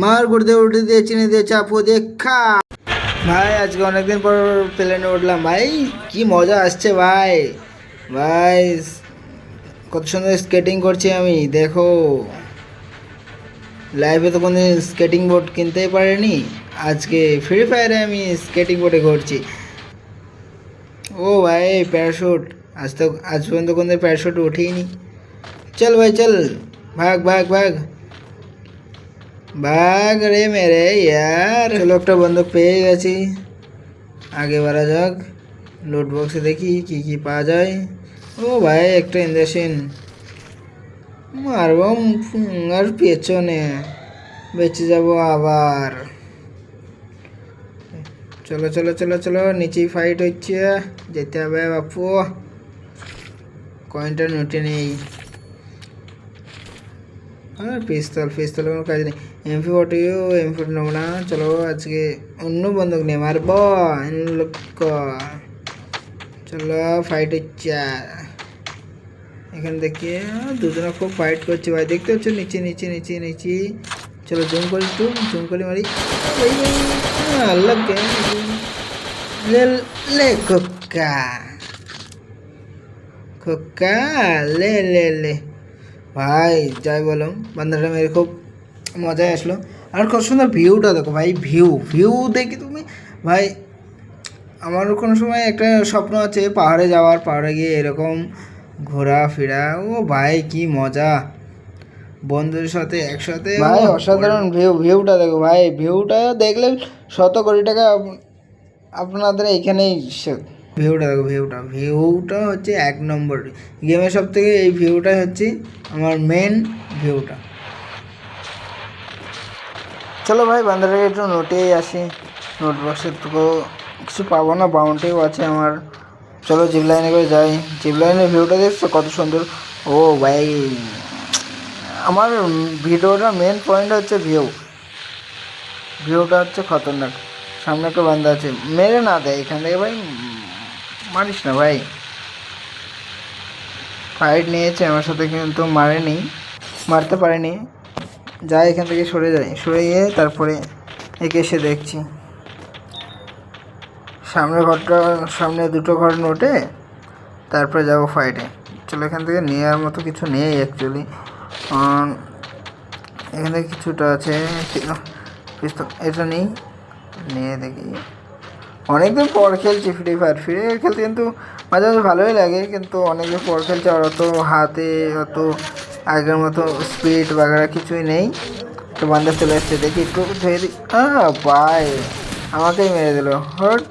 মার গুড়তে উঠে দিয়ে, চিনি দিয়ে, চাপু দিয়ে, খা। ভাই, আজকে অনেকদিন পর প্লেনে উঠলাম। ভাই, কি মজা আসছে ভাই। ভাই, কত সুন্দর স্কেটিং করছি আমি, দেখো। লাইফে তো কোনো স্কেটিং বোর্ড কিনতেই পারিনি। আজকে ফ্রি ফায়ারে আমি স্কেটিং বোর্ডে ঘুরছি। ও ভাই প্যারাশুট আজ তো, আজ পর্যন্ত কোনো প্যারাশুট উঠেইনি চল ভাই, চল। ভাগ ভাগ ভাগ। ভাগ রে মেরে ইয়ার। চলো একটা বন্দুক পেয়ে গেছি। আগে বাড়া যাক। লুট বক্সে দেখি কি কি পাওয়া যায়। ও ভাই, একটা ইঞ্জেকশন মারব আর পেছনে। বেঁচে যাব আবার। চলো চলো চলো চলো, নিচেই ফাইট হচ্ছে। যেতে হবে বাপু। কয়েনটা নোটে নেই। হ্যাঁ পিস্তল পিস্তল কোনো কাজ নেই এমপি ফোর্টিও এমপি ফোর্টি নেব না চলো আজকে অন্য বন্দুক নিয়ে মারব লোক চলো ফাইট হচ্ছে এখানে দেখি আহ, দুজনে খুব ফাইট করছে ভাই দেখতে পাচ্ছ নিচে নিচে নিচে নিচে চলো জুম করি একটু জুম করে মারি এই, এই, আহ, লগ গয়া লে লে কোকা কোকা লে লে লে ভাই যাই বলো বান্দাটা মেরে খুব মজাই আসলো। আর কত সুন্দর ভিউটা দেখো ভাই ভিউ ভিউ দেখি তুমি ভাই আমার কোনো সময় একটা স্বপ্ন আছে পাহাড়ে যাওয়ার পাহাড়ে গিয়ে এরকম ঘোরাফেরা। ও ভাই কি মজা। বন্ধুদের সাথে একসাথে ভাই অসাধারণ ভিউ ভিউটা দেখো ভাই ভিউটা দেখলে শত কোটি টাকা আপ- আপনাদের এখানেই ভিউটা দেখো, ভিউটা। ভিউটা হচ্ছে এক নম্বর। গেমের সব থেকে এই ভিউটাই হচ্ছে আমার মেন ভিউটা। চলো ভাই, বান্দারাকে একটু নোটেই আসি। নোট বক্সের তো কিছু পাবো না বাউন্টিও আছে আমার। চলো জিপ লাইনে করে যাই। জিপ লাইনের ভিউটা দেখছ? কত সুন্দর। ও ভাই, আমার ভিডিওটা মেন পয়েন্ট হচ্ছে ভিউ ভিউটা হচ্ছে খতরনাক। সামনে একটা বান্দা আছে। মেরে না দেয়। এখান থেকে ভাই মারিস না ভাই। ফাইট নিয়েছে, আমার সাথে কিন্তু মারেনি। মারতে পারেনি। যাই এখান থেকে সরে যাই সরে গিয়ে তারপরে একে এসে দেখছি। সামনে ঘরটা, সামনে দুটো ঘর নোটে, তারপরে যাব ফাইটে চলো এখান থেকে নেওয়ার মতো কিছু নেই অ্যাকচুয়ালি এখানে কিছুটা আছে। পিস্তল এটা নেই। নিয়ে দেখি। অনেকদিন পর খেলছি ফ্রি ফায়ার ফ্রি ফায়ার খেলতে কিন্তু মাঝে মাঝে ভালোই লাগে, কিন্তু অনেকদিন পর খেলছি আর অত হাতে, অত আগের মতো স্পিড বাগেরা কিছুই নেই। তো বান্ধব চলে আসছে দেখি একটু ধুয়ে দিই বাই আমাকেই মেরে দিল। হট।